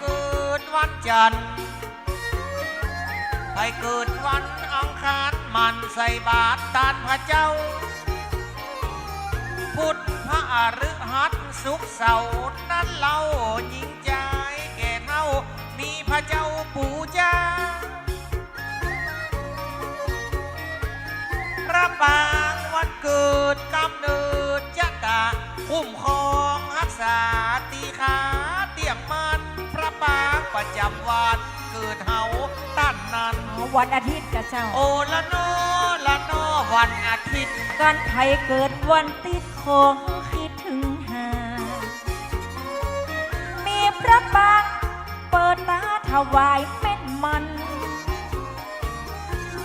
เกิดวันจันทร์ใครเกิดวันอังคารมันใส่บาตรตานพระเจ้า พุทธพระอฤหัสสุขเสาร์นั้นเล่ายิ่งใจแก่เท่า มีพระเจ้าปู่จ้าพระปางวันเกิดกำเนิดจะตาคุ้มครองรักษาตีขา ปางประจำวันเกิดเฮาต้านนันวันอาทิตย์กับเจ้า โอละโนละโนวันอาทิตย์กันไทยเกิดวันติดของคิดถึงหา มีพระปางเปิดตาถวายแม่นมัน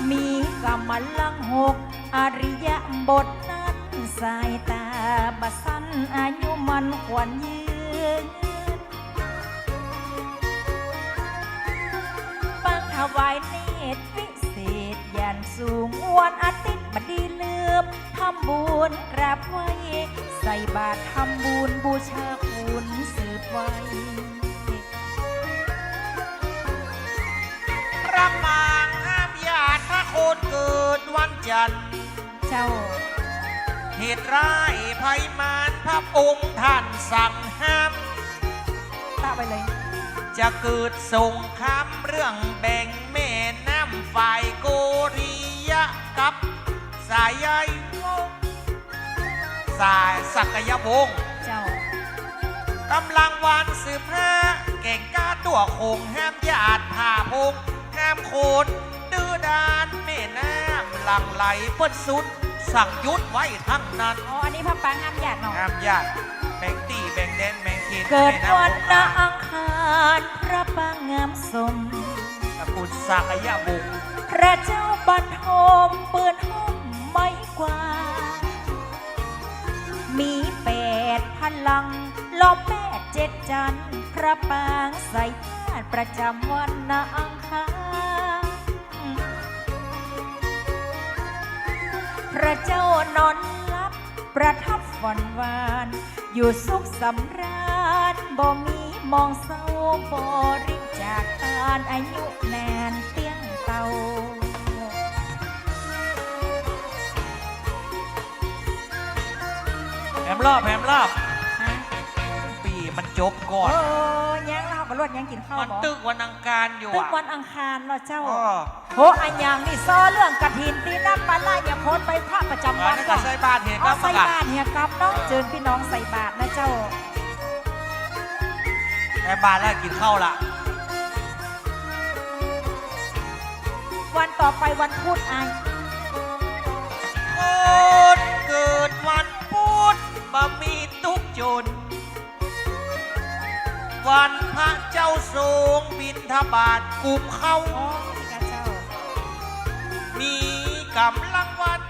มีกำมลังหกอริยบทนั้นสายตาบสันอายุมันขวัญยืน วายเนตรวิเศษยันสูงวันอาทิตย์บัดดีลืมทำบุญกราบไหว้ใส่บาตรทำบุญบูชาคุณสืบไว้พระปางห้ามญาติพระโคนเกิดวันจันทร์เจ้า เหตุร้ายภัยมารพระองค์ท่านสั่งห้ามตาไปเลย จะเกิดสงคราม เรื่องแบ่งแม่น้ำฝ่ายโกริยะกับ สายใยวงศ์สายสักยวงศ์เจ้ากำลังวานสืบห้าเก่งกล้าตัวโคงห้ามญาติผ่าพงห้ามโคนดื้อดานแม่น้ำหลังไหลเปิ้นสุด สั่งยุดไว้ทั้งนั้นอ๋ออันนี้พระปางงามหยาดเนาะห้ามญาติแบ่งตีแบ่งแดนแบ่งเขตเกิดแม่ำวันคงละคาอังคารพระปางงามสม สักยวงศ์พระเจ้าบันทมเปืนห้อมไม่กว่า มีแปดพลังล้อมแปดเจ็ดจันพระปางใส่ธาตุประจำวันนาอังคารพระเจ้านอนหลับประทับฝันหวาน อยู่สุขสำราญบ่มีมองเศร้าบริจาคทานอายุแนน แหมรอบแหมรอบฮะปีมันจบก่อนโอ้ยังเราก็รวดยังกินข้าวมันบ่ตึกวันอังคารอยู่ตึกอะวันอังคารเนาะเจ้าอ๋อโหอันยังนี่ซอเรื่องกระถินตีน้ำปลาล่าอย่าโพสไปพระประจำอัวันนนี้ก็ใส่บาทเห็นเอาแล้วใส่ปะกะบาตรเนี่ยครับเนาะเจิญพี่น้องใส่บาตรนะเจ้า ใส่บาทแล้วกินข้าวละวันต่อไปวันพุธไอายคน บะมีทุกจนวันพระเจ้าทรงบินทบาทกลุ่มเข้า อ๋อนี่กะเจ้า มีกำลังวัน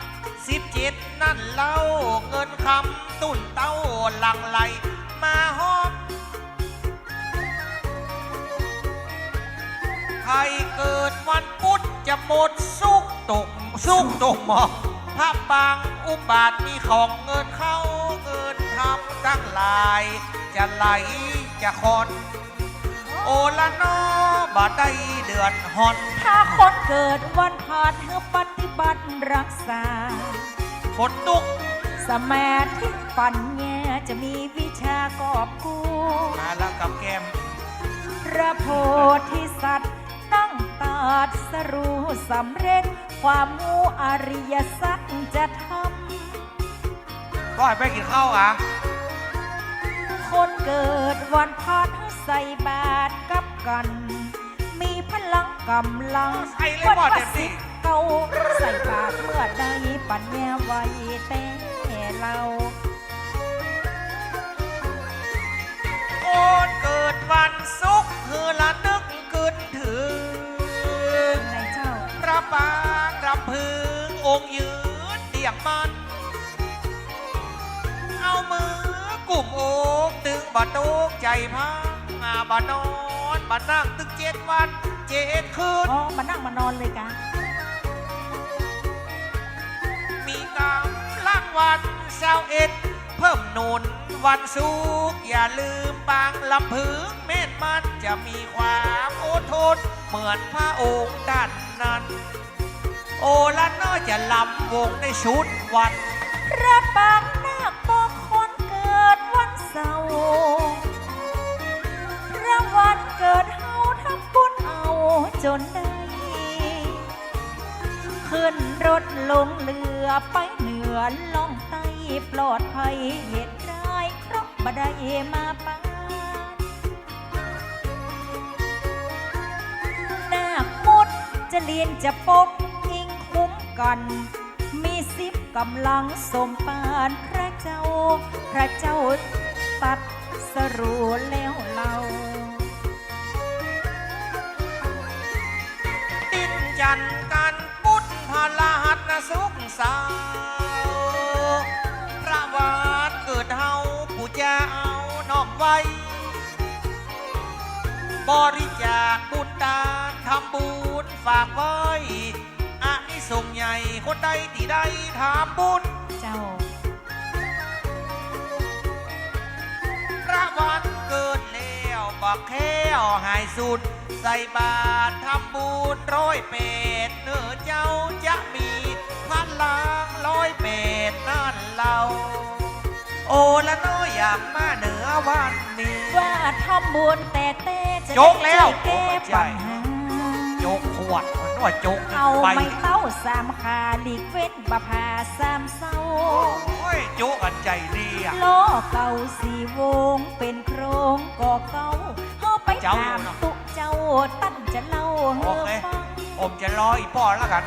สิบเจ็ดนั่นเล่าเงินคำตุ่นเต้าหลังไหลมาหอมใครเกิดวันพุธจะหมดสุกตกสุกตกหมอก พระปางอุบาทมีของเงินเข้าเงินทำตั้งหลาย จะไหลจะคอนโอละนอบาได้เดือดหอน ถ้าคนเกิดวันพาดเธอปฏิบัติรักษาฝนตุกสมาธิปัญญาจะมีวิชากอบกูมาแล้วกับแก้มพระโพธิสัตว์ตั้งตรัสรู้สำเร็จ ความงูอริยสัจจะทก็ให้ไปกินข้าวอะำคนเกิดวันพาดใส่บาตรกับกัน มีพลังกำลังใส่เลยบ่เต็มที่เก่าใส่บาตรเมื่อใดปัญญาไว้แต่เราคนเกิดวันศุกร์คือละำพึงองค์ยืนเตียงมัน เอามือกลุ่มอกตึงบาดโตกใจพังอาบานอนบานั่งตึงเจ็ดวันเจ็ดคืน อ๋อมานั่งมานอนเลยกะมีกำลังวันเสาร์เอ็ด เพิ่มหนุนวันศุกร์อย่าลืมปางลำพึงเม่นมันจะมีความอดทนเหมือนพระองค์ด้านนั้น โอละน้อยจะลำวงในชุดวันพระปางนาคบอกคนเกิดวันเสาร์พระวันเกิดเฮาทำบุญเอาจนได้ ขึ้นรถลงเรือไปเหนือล่องใต้ปลอดภัยเหตุร้ายครบบ่ได้มาปานนาคมุดจะเลียนจะปก มกันมีสิบกำลังสมปานพระเจ้า พระเจ้าตัดสรู้แล้วเราติดจันทร์กันพุทธพลหัสนสุขสาวพระวาดเกิดเฮาผู้จะเอานอมไว้ บริจาคบุญตาทำบุญฝากไว้ สงส์ใหญ่คนใดที่ได้ทำบุญ เจ้า พระวันเกิดแล้วบอกแค่หายสุด ใส่บาตรทำบุญร้อยเป็ดเนื้อเจ้าจะมีพันลางร้อยเป็ดนั่นเราโอละน้อยอยากมาเหนือวันนี้ ว่าทำบุญแต่แต่จะจกแล้ว ได้แก้ปัญหาโจกขวดมันว่าโจกเอาไปไม่เต้าสามขาหลีกเว้นบะพาสามเศร้าโอ้ยโจกกันใจดีอะล้อเก่าสี่วงเป็นโครงก่อเก่าเฮาไปเจ้าถามตุเจ้าตั้นจะเล่าเฮาเคฟังผมจะรออีพ่อแล้วกัน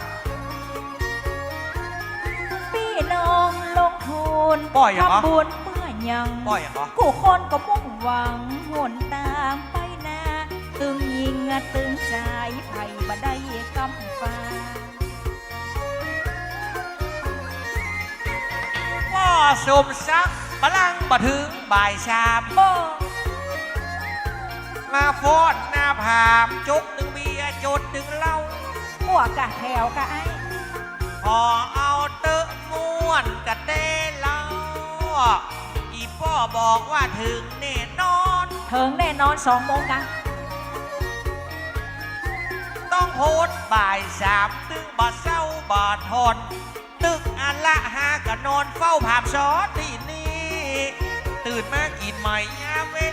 พี่น้องลงทุนป่อยเหรอทำบุญเพื่อยังพ่อยเหรอกูคนก็มุ่งหวังหนตา อะตึงใจไผ่บ่ได้กำฟ้าพ่อสมซักพลังบัถึงบ่ายชามบ่มาฟอดหน้าผามจุกหนึ่งเบียร์จดหนึ่งเหล้าหัวกะแถวกะไอ้พอเอาเตอะม้วนกะเต้เหล้าอีพ่อบอกว่าถึงแน่นอนเถิงแน่นอนสองโมงกันต้ องโพสต์บ่ายสามตึงบาเศร้าบาทอนตึกอันละหากะนอนเฝ้าผามซอสที่นี่ ตื่นมากินใหม่ยามเวลา